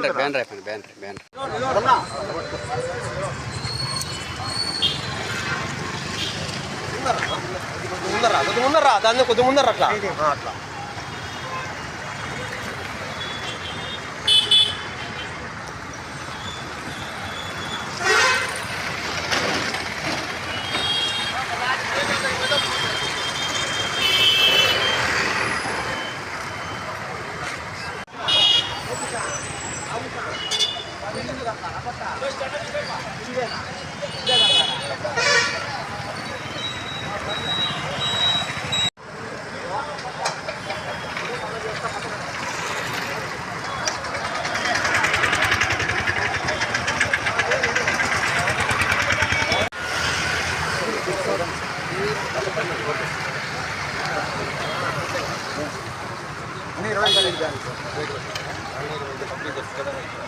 Banner banner అయిపోయింది banner banner. ముందరా కొద్ది ముందరా ఇరవై కంప్లీట్ చేస్తాం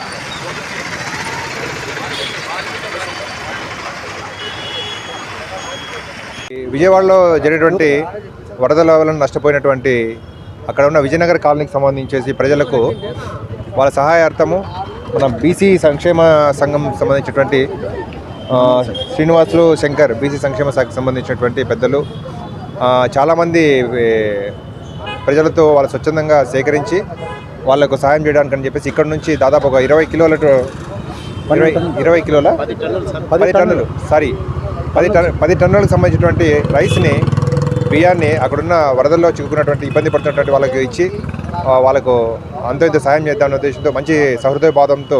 విజయవాడలో జరిగినటువంటి వరదల వలన నష్టపోయినటువంటి అక్కడ ఉన్న విజయనగర్ కాలనీకి సంబంధించేసి ప్రజలకు వాళ్ళ సహాయార్థము మన బీసీ సంక్షేమ సంఘం సంబంధించినటువంటి శ్రీనివాసులు శంకర్ బీసీ సంక్షేమ శాఖకు సంబంధించినటువంటి పెద్దలు చాలామంది ప్రజలతో వాళ్ళ స్వచ్ఛందంగా సేకరించి వాళ్ళకు సహాయం చేయడానికి అని చెప్పేసి ఇక్కడ నుంచి దాదాపు ఒక ఇరవై కిలోల ఇరవై ఇరవై కిలోల? పది టన్నులు. సారీ. పది టన్ పది టన్నులకు సంబంధించినటువంటి రైస్ని బియ్యాన్ని అక్కడున్న వరదల్లో చిక్కుకున్నటువంటి ఇబ్బంది పడుతున్నటువంటి వాళ్ళకి ఇచ్చి వాళ్ళకు అంతో ఇంత సాయం చేద్దామనే ఉద్దేశంతో మంచి సహృదయభావంతో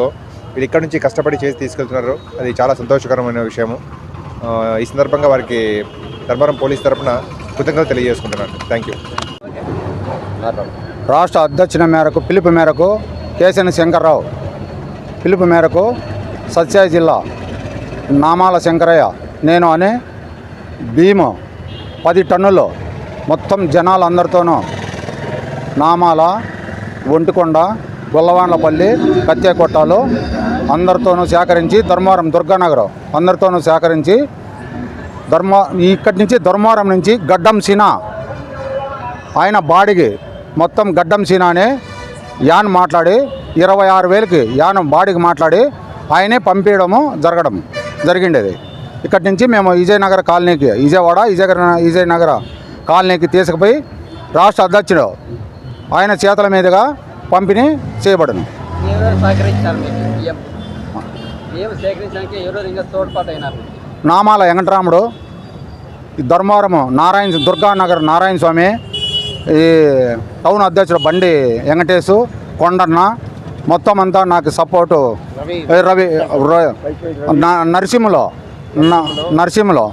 వీళ్ళు ఇక్కడ నుంచి కష్టపడి చేసి తీసుకెళ్తున్నారు. అది చాలా సంతోషకరమైన విషయము. ఈ సందర్భంగా వారికి ధర్మవరం పోలీస్ తరఫున కృతజ్ఞత తెలియజేసుకుంటున్నాను. థ్యాంక్ యూ రాష్ట్ర అధ్యక్షుల మేరకు పిలుపు మేరకు కేసీఎన్ శంకర్రావు. పిలుపు మేరకు సత్యాయి జిల్లా నామాల శంకరయ్య నేను అనే భీము పది టన్నులు మొత్తం జనాలందరితోనూ నామాల ఒంటికొండ గొల్లవాండ్లపల్లి కత్తేకొట్టాలు అందరితోనూ సేకరించి ధర్మవరం దుర్గానగరం అందరితోనూ సేకరించి ధర్మ ఇక్కడి నుంచి ధర్మవరం నుంచి గడ్డం సినా ఆయన బాడికి మొత్తం గడ్డం సీనానే యాన్ మాట్లాడి ఇరవై ఆరు వేలకి యాన్ బాడికి మాట్లాడి ఆయనే పంపించడము జరగడం జరిగిండేది. ఇక్కడి నుంచి మేము విజయనగర కాలనీకి విజయవాడ విజయనగర విజయనగర కాలనీకి తీసుకుపోయి రాష్ట్ర అధ్యక్షుడు ఆయన చేతుల మీదుగా పంపిణీ చేయబడును. నామాల వెంకటరాముడు ఈ ధర్మవరము నారాయణ దుర్గానగర్ నారాయణ స్వామి ఈ టౌన్ అధ్యక్షుడు బండి వెంకటేశు కొండన్న మొత్తం అంతా నాకు సపోర్టు. రవి. నరసింహలో. నరసింహలో.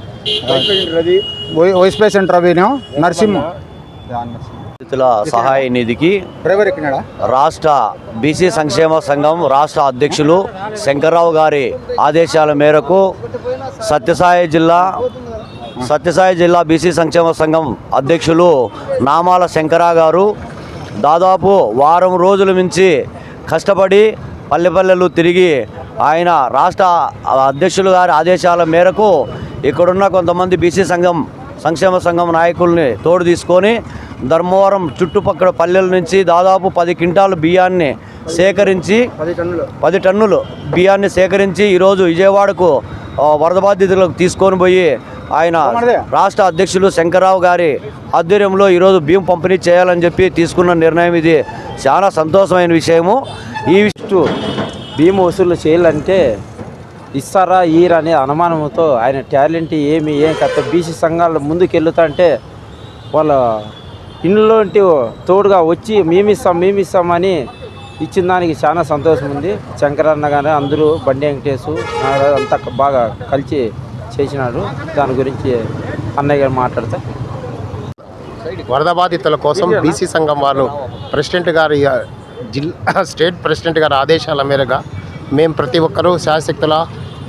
వైస్ ప్రెసిడెంట్ రవిను నరసింహ. రైతుల సహాయ నిధికి రాష్ట్ర బీసీ సంక్షేమ సంఘం రాష్ట్ర అధ్యక్షులు శంకర్రావు గారి ఆదేశాల మేరకు సత్యసాయి జిల్లా సత్యసాయి జిల్లా బీసీ సంక్షేమ సంఘం అధ్యక్షులు నామాల శంకరా గారు దాదాపు వారం రోజుల నుంచి కష్టపడి పల్లె పల్లెలు తిరిగి ఆయన రాష్ట్ర అధ్యక్షులు గారి ఆదేశాల మేరకు ఇక్కడున్న కొంతమంది బీసీ సంఘం సంక్షేమ సంఘం నాయకుల్ని తోడు తీసుకొని ధర్మవరం చుట్టుపక్కల పల్లెల నుంచి దాదాపు పది క్వింటాల బియ్యాన్ని సేకరించి పది టన్నులు. పది టన్నులు బియ్యాన్ని సేకరించి ఈరోజు విజయవాడకు వరద బాధితులకు తీసుకొని పోయి ఆయన రాష్ట్ర అధ్యక్షులు శంకర్రావు గారి ఆధ్వర్యంలో ఈరోజు బియ్యం పంపిణీ చేయాలని చెప్పి తీసుకున్న నిర్ణయం ఇది. చాలా సంతోషమైన విషయము. ఈ విషయం భీము వసూలు చేయాలంటే ఇస్తారా ఈరా అనే అనుమానంతో ఆయన టాలెంట్ ఏమి ఏం కథ బీసీ సంఘాలు ముందుకు వెళ్తాంటే వాళ్ళ ఇండ్లోంటి తోడుగా వచ్చి మేమిస్తాం మేమిస్తామని ఇచ్చిన దానికి చాలా సంతోషం ఉంది. శంకరన్న గారు అందరూ బండి వెంకటేశు అంతా బాగా కలిసి చేసినాడు దాని గురించి అన్నయ్య గారు మాట్లాడతా వరద బాధితుల కోసం బీసీ సంఘం వాళ్ళు ప్రెసిడెంట్ గారి జిల్లా స్టేట్ ప్రెసిడెంట్ గారి ఆదేశాల మేరగా మేము ప్రతి ఒక్కరూ శాశక్తుల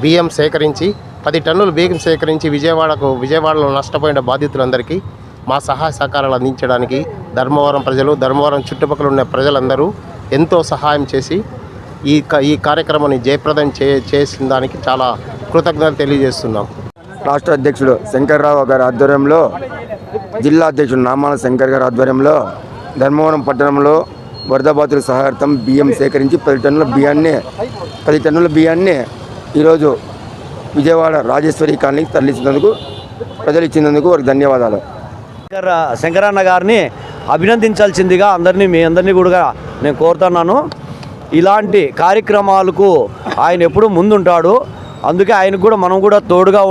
బియ్యం సేకరించి పది టన్నులు బియ్యం సేకరించి విజయవాడకు విజయవాడలో నష్టపోయిన బాధితులందరికీ మా సహాయ సహకారాలు అందించడానికి ధర్మవరం ప్రజలు ధర్మవరం చుట్టుపక్కల ఉన్న ప్రజలందరూ ఎంతో సహాయం చేసి ఈ క- ఈ కార్యక్రమాన్ని జయప్రదం చే చేసిన దానికి చాలా కృతజ్ఞతలు తెలియజేస్తున్నాం. రాష్ట్ర అధ్యక్షుడు శంకర్రావు గారి ఆధ్వర్యంలో జిల్లా అధ్యక్షుడు నామాల శంకర్ గారి ఆధ్వర్యంలో ధర్మవరం పట్టణంలో వరద బాధితుల సహాయార్థం బియ్యం సేకరించి పది టన్నుల బియ్యాన్ని పది టన్నుల బియ్యాన్ని ఈరోజు విజయవాడ రాజేశ్వరి కాలనీకి తరలించినందుకు ప్రజలు ఇచ్చినందుకు వారికి ధన్యవాదాలు. శంకరన్న గారిని అభినందించాల్సిందిగా అందరినీ మీ అందరినీ కూడా నేను కోరుతున్నాను. ఇలాంటి కార్యక్రమాలకు ఆయన ఎప్పుడూ ముందుంటాడు. అందుకే ఆయనకు కూడా మనం కూడా తోడుగా